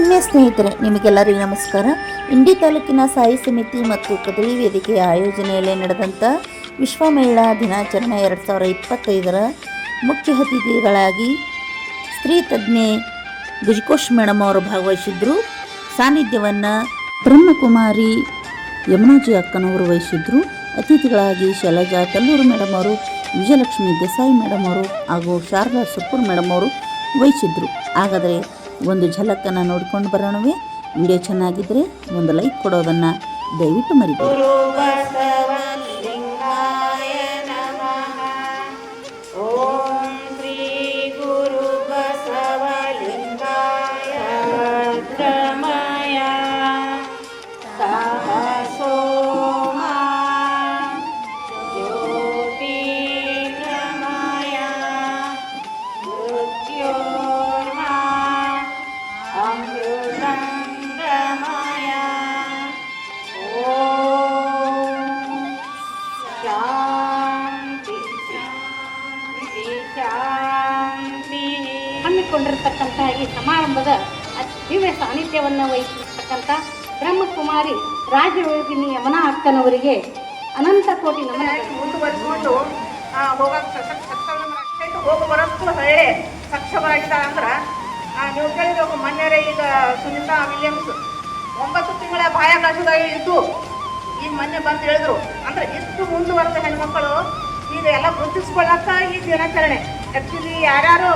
ಆತ್ಮೀಯ ಸ್ನೇಹಿತರೆ, ನಿಮಗೆಲ್ಲರಿಗೂ ನಮಸ್ಕಾರ. ಇಂಡಿ ತಾಲೂಕಿನ ಸಾಯಿ ಸಮಿತಿ ಮತ್ತು ಪದವಿ ವೇದಿಕೆಯ ಆಯೋಜನೆಯಲ್ಲಿ ನಡೆದಂಥ ವಿಶ್ವ ಮಹಿಳಾ ದಿನಾಚರಣೆ ಎರಡು ಸಾವಿರ ಇಪ್ಪತ್ತೈದರ ಮುಖ್ಯ ಅತಿಥಿಗಳಾಗಿ ಸ್ತ್ರೀ ತಜ್ಞೆ ಗುಜಕೋಶ್ ಮೇಡಮ್ ಅವರು ಭಾಗವಹಿಸಿದ್ರು. ಸಾನ್ನಿಧ್ಯವನ್ನು ಬ್ರಹ್ಮಕುಮಾರಿ ಯಮುನಾಜಿ ಅಕ್ಕನವರು ವಹಿಸಿದ್ರು ಅತಿಥಿಗಳಾಗಿ ಶೈಲಜಾ ಕಲ್ಲೂರು ಮೇಡಮ್ ಅವರು, ವಿಜಯಲಕ್ಷ್ಮಿ ದೇಸಾಯಿ ಮೇಡಮ್ ಅವರು ಹಾಗೂ ಶಾರದಾ ಸುಪ್ಪೂರ್ ಮೇಡಮ್ ಅವರು ವಹಿಸಿದ್ರು ಹಾಗಾದರೆ ಒಂದು ಝಲಕ್ಕನ್ನು ನೋಡ್ಕೊಂಡು ಬರೋಣವೇ. ವಿಡಿಯೋ ಚೆನ್ನಾಗಿದ್ದರೆ ಒಂದು ಲೈಕ್ ಕೊಡೋದನ್ನು ದಯವಿಟ್ಟು ಮರಿಬೇಡಿ. ಹಮ್ಮಿಕೊಂಡಿರತಕ್ಕಂತಹ ಈ ಸಮಾರಂಭದ ದಿವ್ಯ ಸಾನ್ನಿಧ್ಯವನ್ನು ವಹಿಸಿರ್ತಕ್ಕಂಥ ಬ್ರಹ್ಮಕುಮಾರಿ ರಾಜಯೋಗಿನಿ ಯಮನಾ ಅಕ್ಕನವರಿಗೆ ಅನಂತ ಕೋಟಿ ನಮನಗಳು ಮುಂದುವರೆಸ್ಕೊಂಡು ಹೋಗಿ ಬರೋಷ್ಟು ಒಳ್ಳೆ ಸಕ್ಷಮರಾಗಿದ್ದಾರೆ ಅಂದ್ರೆ ನೀವು ಕೇಳಿದ್ರೆ ಮೊನ್ನೆರೆ ಈಗ ಸುನಿತಾ ವಿಲಿಯಮ್ಸ್. ಒಂಬತ್ತು ತಿಂಗಳ ಬಾಹ್ಯಾಕಾಶದಾಗ ಇದ್ದು ಈಗ ಮೊನ್ನೆ ಬಂದು ಹೇಳಿದ್ರು. ಅಂದ್ರೆ ಇಷ್ಟು ಮುಂದುವರೆದ ಹೆಣ್ಮಕ್ಕಳು ಈಗ ಎಲ್ಲ ಗುರುತಿಸ್ಕೊಳ್ಳಕ್ಕ ಈ ದಿನಾಚರಣೆ. ಆ್ಯಕ್ಚುಲಿ ಯಾರ್ಯಾರು